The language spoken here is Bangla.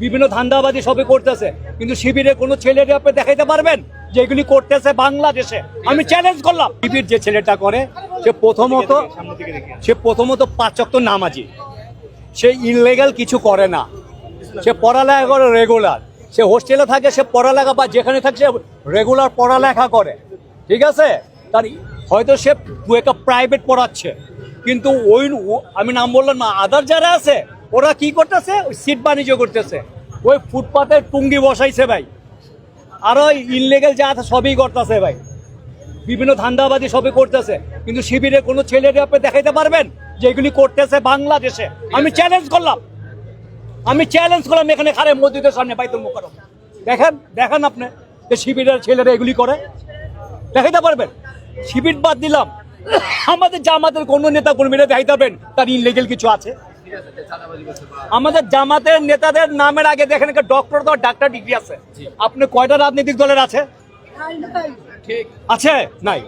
বিভিন্ন ধান্দাবাজি সবই করতেছে। কিন্তু শিবিরে কোনো ছেলেরে আপনি দেখাইতে পারবেন? যে এগুলি করতেছে বাংলাদেশে। আমি চ্যালেঞ্জ করলাম। শিবির যে ছেলেটা করে সে প্রথমত সে প্রথমত পাঁচক নামাজি। সে ইনলিগাল কিছু করে না। সে পড়ালেখা করে রেগুলার সে হোস্টেলে থাকে সে পড়ালেখা বা যেখানে থাকে সে রেগুলার পড়ালেখা করে। ঠিক আছে? তার হয়তো সে দু একটা প্রাইভেট পড়াচ্ছে। কিন্তু ওই আমি নাম বললাম না আদার যারা আছে ওরা কি করতেছে? ওই সিট বাণিজ্য করতেছে। ওই ফুটপাতে টুঙ্গি বসাইছে ভাই। আর ওই ইনলিগেল যা আছে সবই করতেছে ভাই। বিভিন্ন ধান্দাবাজি সবই করতেছে। কিন্তু শিবিরে কোনো ছেলেরে আপনি দেখাইতে পারবেন যে এগুলি করতেছে বাংলাদেশে? আমি চ্যালেঞ্জ করলাম। আমি চ্যালেঞ্জ করলাম এখানে খারে মসজিদের সামনে বাইতুল মোকারম দেখেন দেখেন আপনি যে শিবিরের ছেলেরা এগুলি করে। দেখাইতে পারবেন? শিবির বাদ দিলাম। আমাদের জামাতের কোন নেতা কর্মীরা দেখাইতে পারবেন তার ইনলিগেল কিছু আছে। আমাদের জামাতের নেতাদের নামের আগে দেখেন একটা ডক্টর তো ডাক্তার ডিগ্রি আছে। আপনি কয়টা রাজনৈতিক দলের আছে? আছে? নাই।